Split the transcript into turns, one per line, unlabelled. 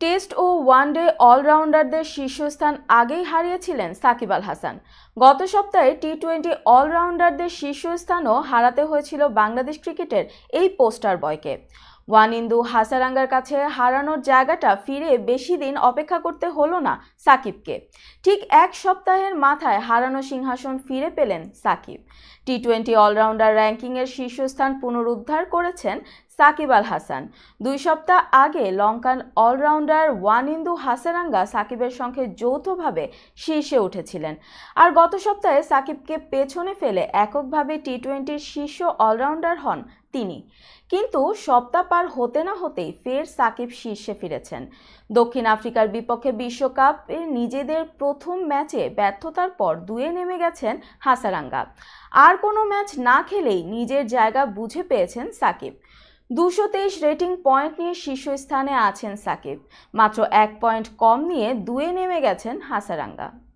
Test ও one day অলরাউন্ডারদের শীর্ষস্থান আগেই হারিয়েছিলেন সাকিব আল হাসান। গত সপ্তাহে টি টোয়েন্টি অলরাউন্ডারদের শীর্ষস্থানও হারাতে হয়েছিল বাংলাদেশ ক্রিকেটের এই পোস্টার বয়কে। ওয়ানিন্দু হাসারাঙ্গার কাছে হারানোর জায়গাটা ফিরে বেশি দিন অপেক্ষা করতে হলো না সাকিবকে। ঠিক এক সপ্তাহের মাথায় হারানো সিংহাসন ফিরে পেলেন সাকিব। টি টোয়েন্টি অলরাউন্ডার র্যাঙ্কিংয়ের শীর্ষস্থান পুনরুদ্ধার করেছেন সাকিব আল হাসান। দুই সপ্তাহ আগে লঙ্কান অলরাউন্ডার ওয়ানিন্দু হাসারাঙ্গা সাকিবের সঙ্গে যৌথভাবে শীর্ষে উঠেছিলেন। আর গত সপ্তাহে সাকিবকে পেছনে ফেলে এককভাবে টি টোয়েন্টির শীর্ষ অলরাউন্ডার হন তিনি। কিন্তু সপ্তাহ পার হতে না হতেই ফের সাকিব শীর্ষে ফিরেছেন। দক্ষিণ আফ্রিকার বিপক্ষে বিশ্বকাপে নিজেদের প্রথম ম্যাচে ব্যর্থতার পর দুয়ে নেমে গেছেন হাসারাঙ্গা। আর কোনো ম্যাচ না খেলেই নিজের জায়গা বুঝে পেয়েছেন সাকিব। দুশো তেইশ রেটিং পয়েন্ট নিয়ে শীর্ষস্থানে আছেন সাকিব। মাত্র এক পয়েন্ট কম নিয়ে দুয়ে নেমে গেছেন হাসারাঙ্গা।